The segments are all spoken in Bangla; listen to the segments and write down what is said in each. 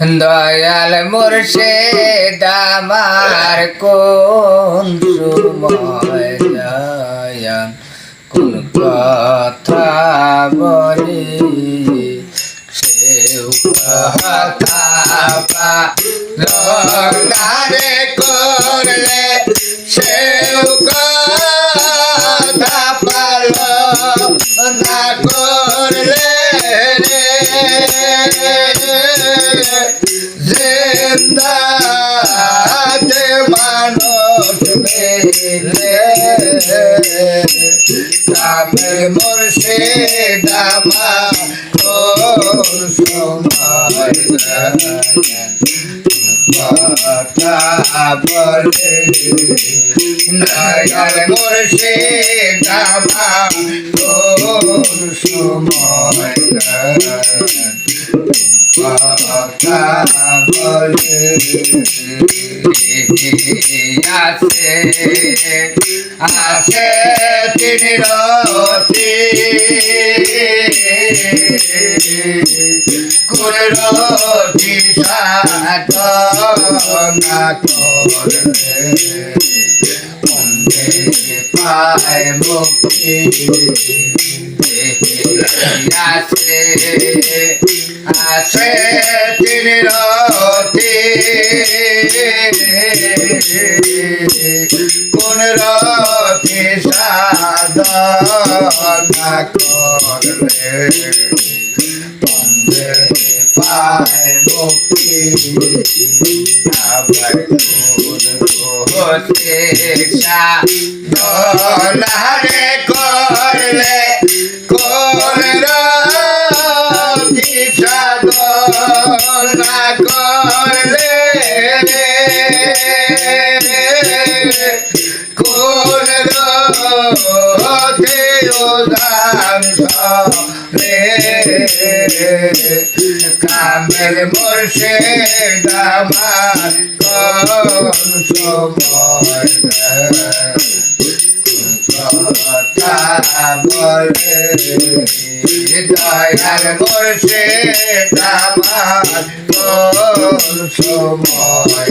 দয়াল মুর্শিদ আমার কোন সময় কোন কথা বলি? সেও কথা করলে কথা না মুর্শিদ আমার কোন সময় কথা বলে নয়ার আমার কোন সময় কথা বলে আছে আছে তিনি রতি কুরতি সাধনা করলে পায় মুক্তি আছে আছে তিনি রতি। কোন রতি সাধনা করলে বন্দে পায় মুক্তি। আবার কোন হতে সাধনারে করলে কামের সময় কথা বলে দয়াল আমার কোন সময়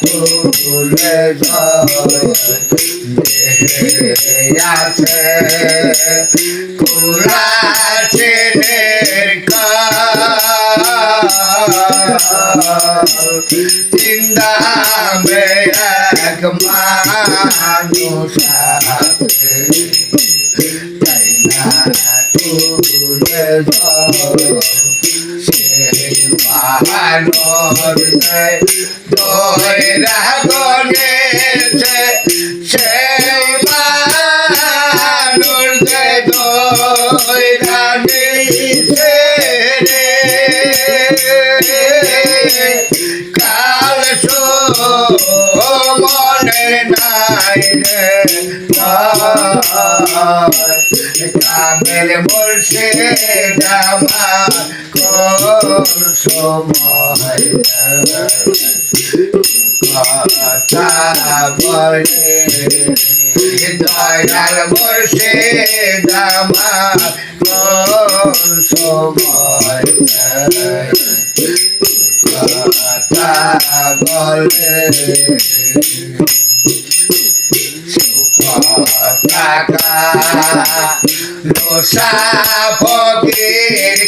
তুলে আছে কুলাসিনীর চিন্দাবে এক মানুষ তাই না তুলে সেই মানর দয়রা গনেছে সেই মানুষ দয়রা নিছে রে। কামের মুর্শিদ আমার কোন সময়। কথা বলে দয়াল মুর্শিদ আমার কোন কথা বলে টাকা লোসা ফকির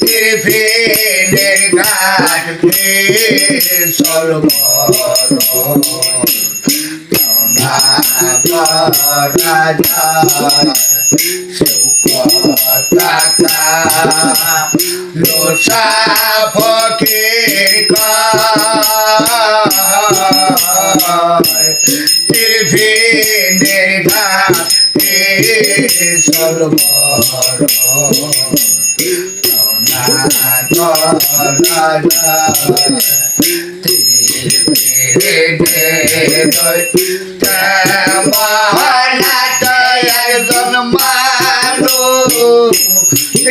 তীর্থের ঘাট লোসা ফকির তীর্থের ঘাট সলমর রাজা একজন মানুষ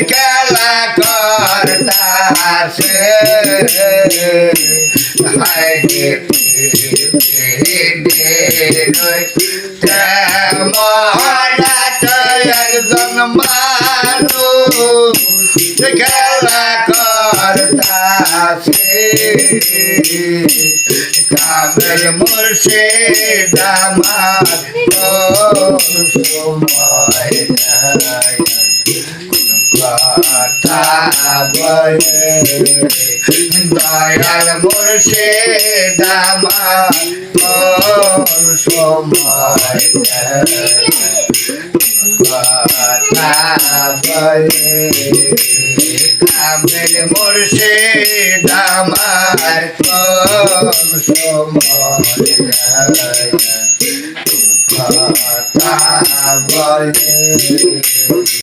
খেলা করতাছে হাইরে একজন মানুষ খেলা কামের মুর্শিদ আমার সময় কথা বলে দয়াল মুর্শিদ আমার সময় কথা বলে কামের মুর্শিদ আমার সময় কথা বলে